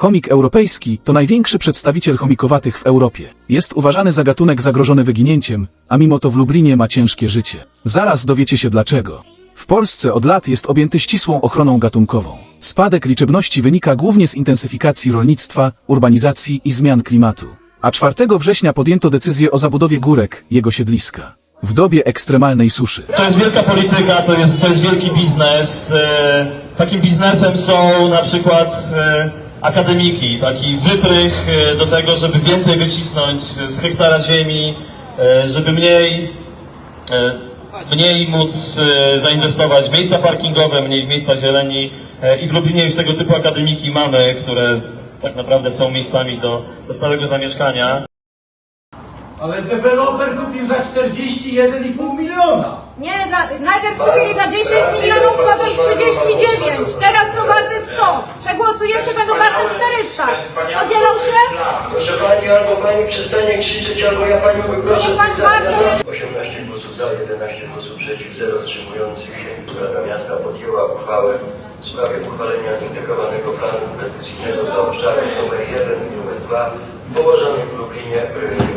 Chomik europejski to największy przedstawiciel chomikowatych w Europie. Jest uważany za gatunek zagrożony wyginięciem, a mimo to w Lublinie ma ciężkie życie. Zaraz dowiecie się dlaczego. W Polsce od lat jest objęty ścisłą ochroną gatunkową. Spadek liczebności wynika głównie z intensyfikacji rolnictwa, urbanizacji i zmian klimatu. A 4 września podjęto decyzję o zabudowie górek, jego siedliska. W dobie ekstremalnej suszy. To jest wielka polityka, to jest, to jest wielki biznes. E, Takim biznesem są na przykład e, akademiki, taki wytrych e, do tego, żeby więcej wycisnąć z hektara ziemi, e, żeby mniej, e, mniej móc zainwestować w miejsca parkingowe, mniej w miejsca zieleni. I w Lublinie już tego typu akademiki mamy, które tak naprawdę są miejscami do, do stałego zamieszkania. Ale deweloper kupił za 41,5 miliona. Nie, za, najpierw kupili za 10 milionów, potem 39. Teraz są warte 100. Przegłosujecie, będą warte 400. Podzielą się? Proszę Pani, albo Pani przestanie krzyczeć, albo ja Panią wyproszę pan z. Bartosz. 18 głosów za, 11 głosów przeciw, 0 wstrzymujących się. Rada Miasta podjęła uchwałę w sprawie uchwalenia zintegrowanego planu inwestycyjnego dla obszarów numer 1 i numer 2 położonych w Lublinie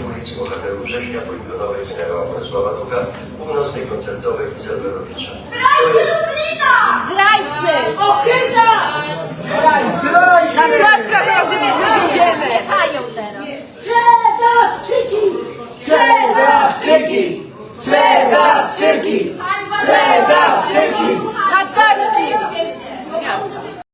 w ulicy Bohaterów Września, Poligonowej, generała Bolesława Duka, Północnej Koncertowej i Serwerowicza. Jedziemy! Sprzedawczyki! Sprzedawczyki! Sprzedawczyki! Sprzedawczyki!